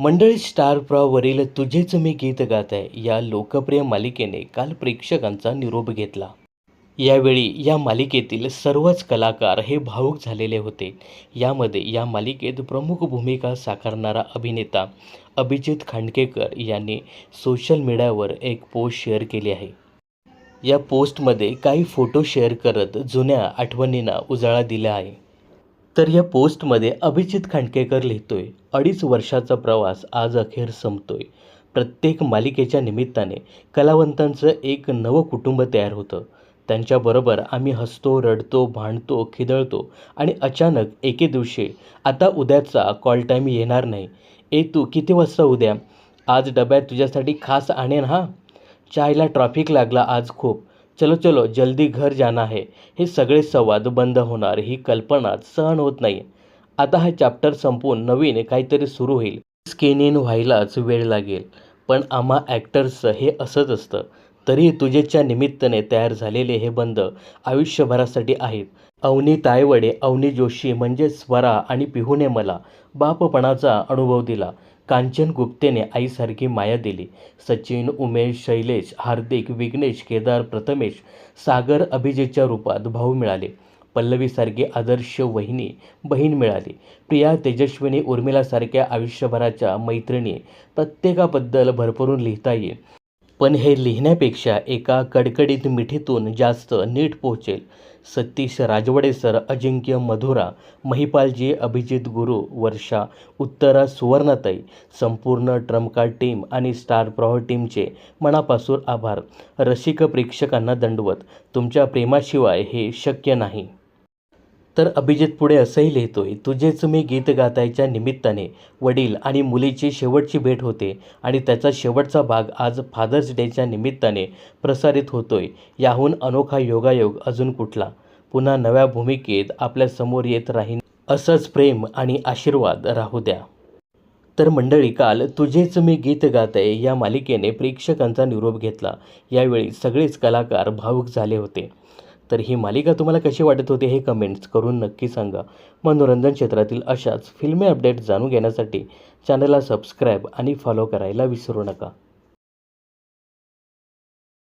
मंडळी स्टार प्रवाहवरील तुझेच मी गीत गात आहे. या लोकप्रिय मालिकेने काल प्रेक्षकांचा निरोप घेतला. यावेळी या मालिकेतील सर्वच कलाकार हे भावूक झालेले होते. यामध्ये या मालिकेत प्रमुख भूमिका साकारणारा अभिनेता अभिजित खांडकेकर यांनी सोशल मीडियावर एक पोस्ट शेअर केली आहे. या पोस्टमध्ये काही फोटो शेअर करत जुन्या आठवणींना उजाळा दिला आहे. तर या पोस्टमध्ये अभिजित खांडकेकर लिहितोय अडीच वर्षाचा प्रवास आज अखेर संपतोय. प्रत्येक मालिकेच्या निमित्ताने कलावंतांचं एक नवं कुटुंब तयार होतं. त्यांच्याबरोबर आम्ही हसतो रडतो भांडतो खिदळतो आणि अचानक एके दिवशी आता उद्याचा कॉल टाईम येणार नाही. ए तू किती वाजता उद्या? आज डब्यात तुझ्यासाठी खास आणेन हा? चायला ट्रॉफिक लागला आज खूप. चलो चलो जल्दी घर जाना है हे सगळे संवाद बंद होणार ही कल्पना सहन होत नाही. आता हा चॅप्टर संपवून नवीन काहीतरी सुरू होईल. स्किन इन व्हायलाच वेळ लागेल. पण आम्हा ॲक्टर्सचं हे असंच असतं. तरी तुझेच्या निमित्ताने तयार झालेले हे बंद आयुष्यभरासाठी आहेत. अवनी तायवडे अवनी जोशी म्हणजे स्वरा आणि पिहूने मला बापपणाचा अनुभव दिला. कांचन गुप्तेने आईसारखी माया दिली. सचिन उमेश शैलेश हार्दिक विघ्नेश केदार प्रथमेश सागर अभिजितच्या रूपात भाऊ मिळाले. पल्लवीसारखी आदर्श वहिनी बहीण मिळाली. प्रिया तेजस्विनी उर्मिलासारख्या आयुष्यभराच्या मैत्रिणी प्रत्येकाबद्दल भरभरून लिहिता येईल. पण हे लिहिण्यापेक्षा एका कडकडीत मिठीतून जास्त नीट पोहोचेल. सतीश राजवडे सर अजिंक्य मधुरा महिपालजी अभिजित गुरु वर्षा उत्तरा सुवर्णताई संपूर्ण ट्रमका टीम आणि स्टार प्रॉह टीमचे मनापासून आभार. रसिक प्रेक्षकांना दंडवत तुमच्या प्रेमाशिवाय हे शक्य नाही. तर अभिजित पुढे असंही लिहितोय तुझेच मी गीत गातायच्या निमित्ताने वडील आणि मुलीची शेवटची भेट होते आणि त्याचा शेवटचा भाग आज फादर्स डेच्या निमित्ताने प्रसारित होतोय. याहून अनोखा योगायोग अजून कुठला? पुन्हा नव्या भूमिकेत आपल्यासमोर येत राहीन असंच प्रेम आणि आशीर्वाद. राहू द्या. तर मंडळी काल तुझेच मी गीत गाताय या मालिकेने प्रेक्षकांचा निरोप घेतला. यावेळी सगळेच कलाकार भावुक झाले होते. तर ही मालिका तुम्हाला कशी वाटत होती हे कमेंट्स करून नक्की सांगा. मनोरंजन क्षेत्रातील अशाच फिल्मी अपडेट जाणून घेण्यासाठी चॅनलला सबस्क्राईब आणि फॉलो करायला विसरू नका.